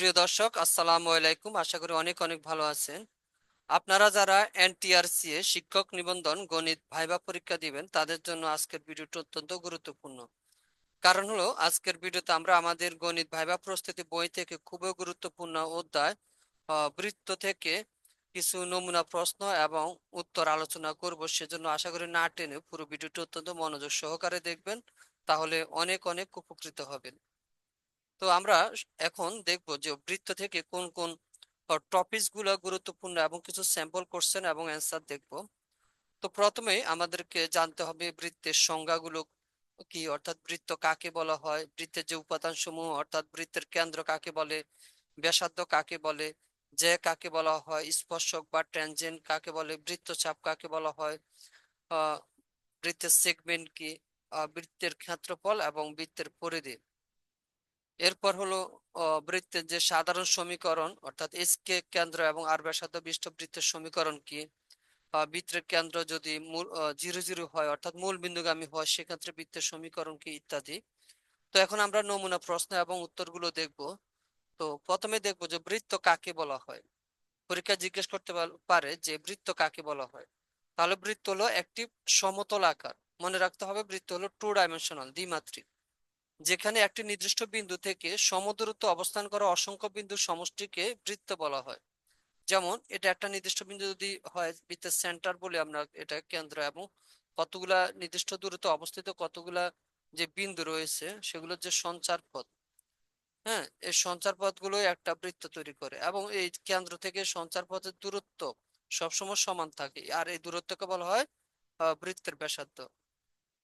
প্রিয় দর্শক, আসসালামু আলাইকুম। আশা করি অনেক অনেক ভালো আছেন। আপনারা যারা এনটিআরসি এ শিক্ষক নিবন্ধন, গণিত, ভাইবা পরীক্ষা দিবেন, তাদের জন্য আজকের ভিডিওটি অত্যন্ত গুরুত্বপূর্ণ। কারণ হলো, আজকের ভিডিওতে আমরা আমাদের গণিত ভাইবা প্রস্তুতি বই থেকে খুবই গুরুত্বপূর্ণ অধ্যায় বৃত্ত থেকে কিছু নমুনা প্রশ্ন এবং উত্তর আলোচনা করব। সেজন্য আশা করি না টেনে পুরো ভিডিওটি অত্যন্ত মনোযোগ সহকারে দেখবেন, তাহলে অনেক অনেক উপকৃত হবেন। তো আমরা এখন দেখব যে বৃত্ত থেকে কোন কোন টপিকসগুলো গুরুত্বপূর্ণ এবং কিছু স্যাম্পল কোশ্চেন এবং অ্যান্সার দেখব। তো প্রথমে আমাদেরকে জানতে হবে বৃত্তের সংজ্ঞাগুলো কি, অর্থাৎ বৃত্ত কাকে বলা হয়? বৃত্তের যে উপাদান সমূহ অর্থাৎ বৃত্তের কেন্দ্র কাকে বলে? ব্যাসার্ধ কাকে বলে? যে কাকে বলা হয়? স্পর্শক বা ট্যানজেন্ট কাকে বলে? বৃত্তচাপ কাকে বলা হয়? বৃত্তের সেগমেন্ট কি? বৃত্তের ক্ষেত্রফল এবং বৃত্তের পরিধি। এরপর হলো বৃত্তের যে সাধারণ সমীকরণ, অর্থাৎ এসকে কেন্দ্র এবং আর ব্যাসার্ধ বিশিষ্ট বৃত্তের সমীকরণ কি? বৃত্তের কেন্দ্র যদি মূল জিরো জিরো হয়, অর্থাৎ মূল বিন্দুগামী হয়, সেক্ষেত্রে বৃত্তের সমীকরণ কি ইত্যাদি? তো এখন আমরা নমুনা, প্রশ্ন এবং উত্তরগুলো দেখব। তো প্রথমে দেখব যে বৃত্ত কাকে বলা হয়? পরীক্ষা জিজ্ঞেস করতে পারে যে বৃত্ত কাকে বলা হয়? তাহলে বৃত্ত হলো একটি সমতল আকার। মনে রাখতে হবে বৃত্ত হলো টু ডাইমেনশনাল দ্বিমাত্রিক। যেখানে একটি নির্দিষ্ট বিন্দু থেকে সমদূরত্ব অবস্থান করা অসংখ্য বিন্দুর সমষ্টিকে বৃত্ত বলা হয়। যেমন, এটা একটা নির্দিষ্ট বিন্দু যদি হয়, বৃত্তের সেন্টার বলি আমরা এটা কেন্দ্র এবং কতগুলা নির্দিষ্ট দূরত্বে অবস্থিত কতগুলা যে বিন্দু রয়েছে সেগুলোর যে সঞ্চার পথ। হ্যাঁ এই সঞ্চার পথগুলো একটা বৃত্ত তৈরি করে এবং এই কেন্দ্র থেকে সঞ্চার পথের দূরত্ব সবসময় সমান থাকে। আর এই দূরত্বকে বলা হয় বৃত্তের ব্যাসার্ধ।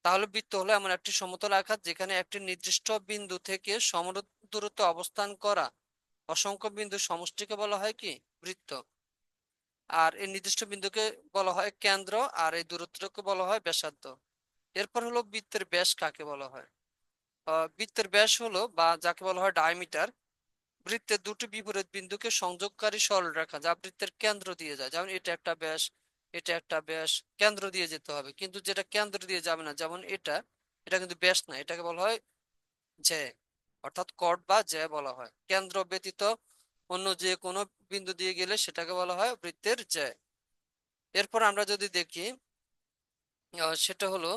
তাহলে বৃত্ত হলো এমন একটি সমতল আঘাত যেখানে একটি নির্দিষ্ট বিন্দু থেকে সম দূরত্বে অবস্থান করা। অসংখ্য বিন্দুর সমষ্টিকে বলা হয় কি? বৃত্ত। আর এই নির্দিষ্ট বিন্দুকে বলা হয় কেন্দ্র, আর এই দূরত্বকে বলা হয় ব্যাসার্ধ। এরপর হলো বৃত্তের ব্যাস কাকে বলা হয়? বৃত্তের ব্যাস হলো বা যাকে বলা হয় ডায়ামিটার। বৃত্তের দুটি বিপরীত বিন্দুকে সংযোগকারী সরল সরলরেখা, যা বৃত্তের কেন্দ্র দিয়ে যায়। যেমন এটা একটা ব্যাস এটা একটা ব্যাস কেন্দ্র দিয়ে যেতে হবে। কিন্তু যেটা কেন্দ্র দিয়ে যাবে না, যেমন এটা এটা কিন্তু ব্যাস না, এটাকে বলা হয় জ্যা অর্থাৎ কট বা জ্যা বলা হয়। কেন্দ্র ব্যতীত অন্য যে কোনো বিন্দু দিয়ে গেলে সেটাকে বলা হয় বৃত্তের জ্যা এরপর আমরা যদি দেখি সেটা হলো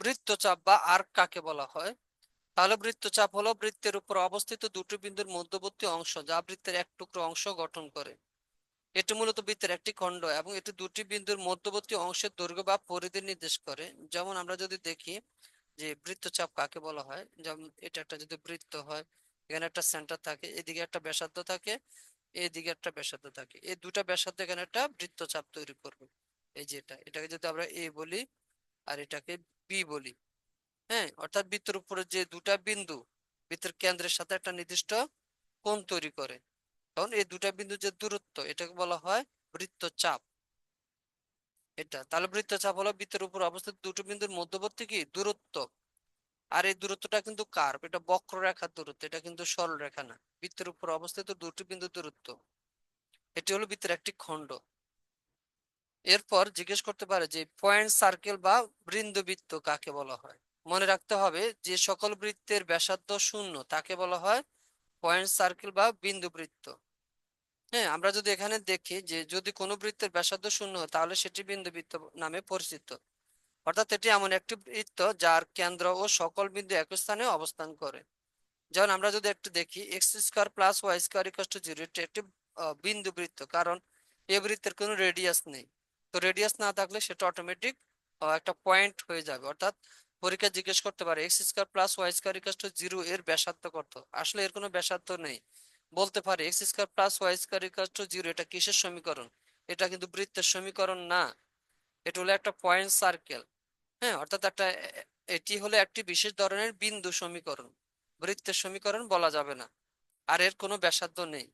বৃত্তচাপ বা আর্ক কাকে বলা হয়? তাহলে বৃত্তচাপ হলো বৃত্তের উপর অবস্থিত দুটি বিন্দুর মধ্যবর্তী অংশ যা বৃত্তের এক টুকরো অংশ গঠন করে। এটি মূলত বৃত্তের একটি খণ্ড এবং এটি দুটি বিন্দুর মধ্যবর্তী অংশের দৈর্ঘ্য বা পরিধি নির্দেশ করে। যেমন আমরা যদি দেখি যে বৃত্তচাপ কাকে বলা হয়, যেমন এটা একটা যদি বৃত্ত হয়, এখানে একটা সেন্টার থাকে, এদিকে একটা ব্যাসার্ধ থাকে, এদিকে একটা ব্যাসার্ধ থাকে। এই দুটা ব্যাসার্ধ এখানে একটা বৃত্তচাপ তৈরি করবে। এই যে এটা, এটাকে যদি আমরা এ বলি আর এটাকে বি বলি হ্যাঁ? অর্থাৎ বৃত্তের উপরে যে দুটা বিন্দু, বৃত্তের কেন্দ্রের সাথে একটা নির্দিষ্ট কোণ তৈরি করে। তখন এই দুটা বিন্দু যে দূরত্ব, এটাকে বলা হয় বৃত্তচাপ। এটা, তাহলে বৃত্তচাপ হলো বৃত্তের উপর অবস্থিত দুটো বিন্দুর মধ্যবর্তী কি? দূরত্ব। আর এই দূরত্বটা কিন্তু কার্ভ এটা বক্ররেখার দূরত্ব, এটা কিন্তু সরলরেখা না। বৃত্তের উপর অবস্থিত দুটি বিন্দু দূরত্ব। এটি হলো বৃত্তের একটি খণ্ড। এরপর জিজ্ঞেস করতে পারে যে পয়েন্ট সার্কেল বা বৃন্দবৃত্ত কাকে বলা হয়? মনে রাখতে হবে যে সকল বৃত্তের ব্যাসার্ধ শূন্য, তাকে বলা হয় পয়েন্ট সার্কেল বা বিন্দু বৃত্ত হ্যাঁ আমরা যদি এখানে দেখি যে যদি কোনো বৃত্তের ব্যাসার্ধ শূন্য হয়, তাহলে সেটি বিন্দু বৃত্ত নামে পরিচিত। অর্থাৎ এটি এমন একটি বৃত্ত যার কেন্দ্র ও সকল বিন্দু একই স্থানে অবস্থান করে। যেমন আমরা যদি একটু দেখি, x square plus y square equals to zero, এটি একটি বিন্দু বৃত্ত কারণ এ বৃত্তের কোনো রেডিয়াস নেই। তো রেডিয়াস না থাকলে সেটা অটোমেটিক একটা পয়েন্ট হয়ে যাবে। অর্থাৎ পরীক্ষা জিজ্ঞেস করতে পারে, x square plus y square equals to zero এর ব্যাসার্ধ কত? আসলে এর কোনো ব্যাসার্ধ নেই। বলতে পারে x square plus y square equals to zero এটা কিসের সমীকরণ? এটা কিন্তু বৃত্তের সমীকরণ না। এটা হলো একটা পয়েন্ট সার্কেল হ্যাঁ? অর্থাৎ একটা, এটি হলো একটি বিশেষ ধরনের বিন্দু সমীকরণ। বৃত্তের সমীকরণ বলা যাবে না, আর এর কোনো ব্যাসার্ধ নেই।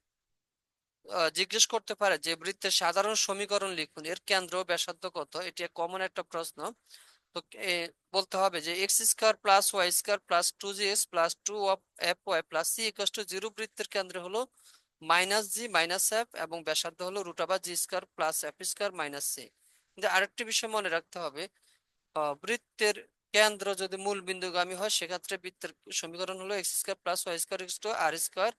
জিজ্ঞেস করতে পারে যে বৃত্তের সাধারণ সমীকরণ লিখুন, এর কেন্দ্র ব্যাসার্ধ কত? এটি কমন একটা প্রশ্ন। তো বলতে হবে যে x square plus y square plus two g x plus two f y plus c equal to zero বৃত্তের কেন্দ্র হলো মাইনাস জি মাইনাস এফ এবং ব্যাসার্ধ হলো root over g square plus f square minus c কিন্তু আরেকটি বিষয় মনে রাখতে হবে বৃত্তের কেন্দ্র যদি মূল বিন্দুগামী হয়, সেক্ষেত্রে বৃত্তের সমীকরণ হলো x square plus y square equal to r square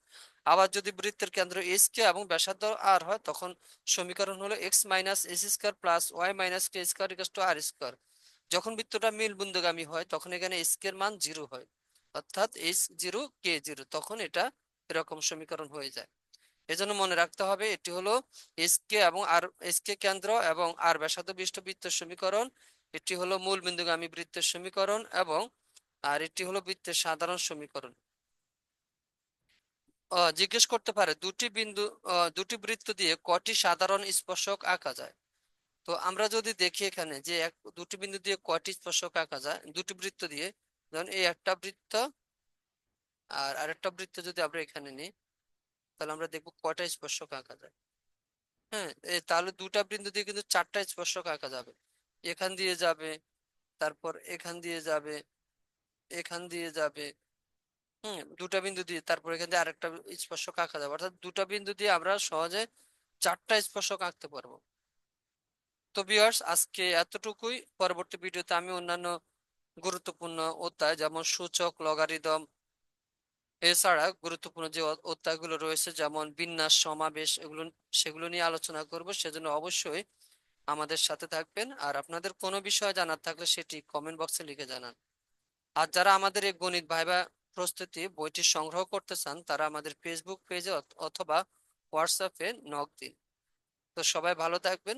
আবার যদি বৃত্তের কেন্দ্র এস কে এবং ব্যাসার্ধ আর হয়, তখন সমীকরণ হলো x minus s square plus y minus k square equal to r square যখন বৃত্তটা মিল বিন্দুগামী হয়, তখন এখানে এস কে মান জিরো হয়। অর্থাৎ এস জিরো কে জিরো তখন এটা এরকম সমীকরণ হয়ে যায়। এজন্য মনে রাখতে হবে, এটি হলো এস কে এবং আর এস কে কেন্দ্র এবং আর ব্যাসার্ধ বিশিষ্ট বৃত্তের সমীকরণ। এটি হলো মূল বিন্দুগামী বৃত্তের সমীকরণ এবং আর এটি হলো বৃত্তের সাধারণ সমীকরণ। জিজ্ঞেস করতে পারে, দুটি বিন্দু দুটি বৃত্ত দিয়ে কটি সাধারণ স্পর্শক আঁকা যায়? তো আমরা যদি দেখি এখানে যে এক, দুটি বিন্দু দিয়ে কয়টি স্পর্শক আঁকা যায়, দুটি বৃত্ত দিয়ে ধরুন এই একটা বৃত্ত আর আরেকটা বৃত্ত যদি আমরা এখানে নিই, তাহলে আমরা দেখব কয়টা স্পর্শক আঁকা যায়। হ্যাঁ তাহলে দুটা বিন্দু দিয়ে কিন্তু চারটা স্পর্শক আঁকা যাবে। এখান দিয়ে যাবে, তারপর এখান দিয়ে যাবে, এখান দিয়ে যাবে, হুম, দুটা বিন্দু দিয়ে, তারপর এখান দিয়ে আরেকটা স্পর্শক আঁকা যাবে। অর্থাৎ দুটা বিন্দু দিয়ে আমরা সহজে চারটা স্পর্শক আঁকতে পারব। তো ভিউয়ার্স আজকে এতটুকুই। পরবর্তী ভিডিওতে আমি অন্যান্য গুরুত্বপূর্ণ অধ্যায়, যেমন সূচক লগারিদম এছাড়া গুরুত্বপূর্ণ যে অধ্যায়গুলো রয়েছে, যেমন বিন্যাস, সমাবেশ, এগুলো, সেগুলো নিয়ে আলোচনা করব। সেজন্য অবশ্যই আমাদের সাথে থাকবেন। আর আপনাদের কোনো বিষয় জানার থাকলে সেটি কমেন্ট বক্সে লিখে জানান। আর যারা আমাদের এই গণিত ভাইবা প্রস্তুতি বইটি সংগ্রহ করতে চান, তারা আমাদের ফেসবুক পেজে অথবা হোয়াটসঅ্যাপে নক দিন। তো সবাই ভালো থাকবেন।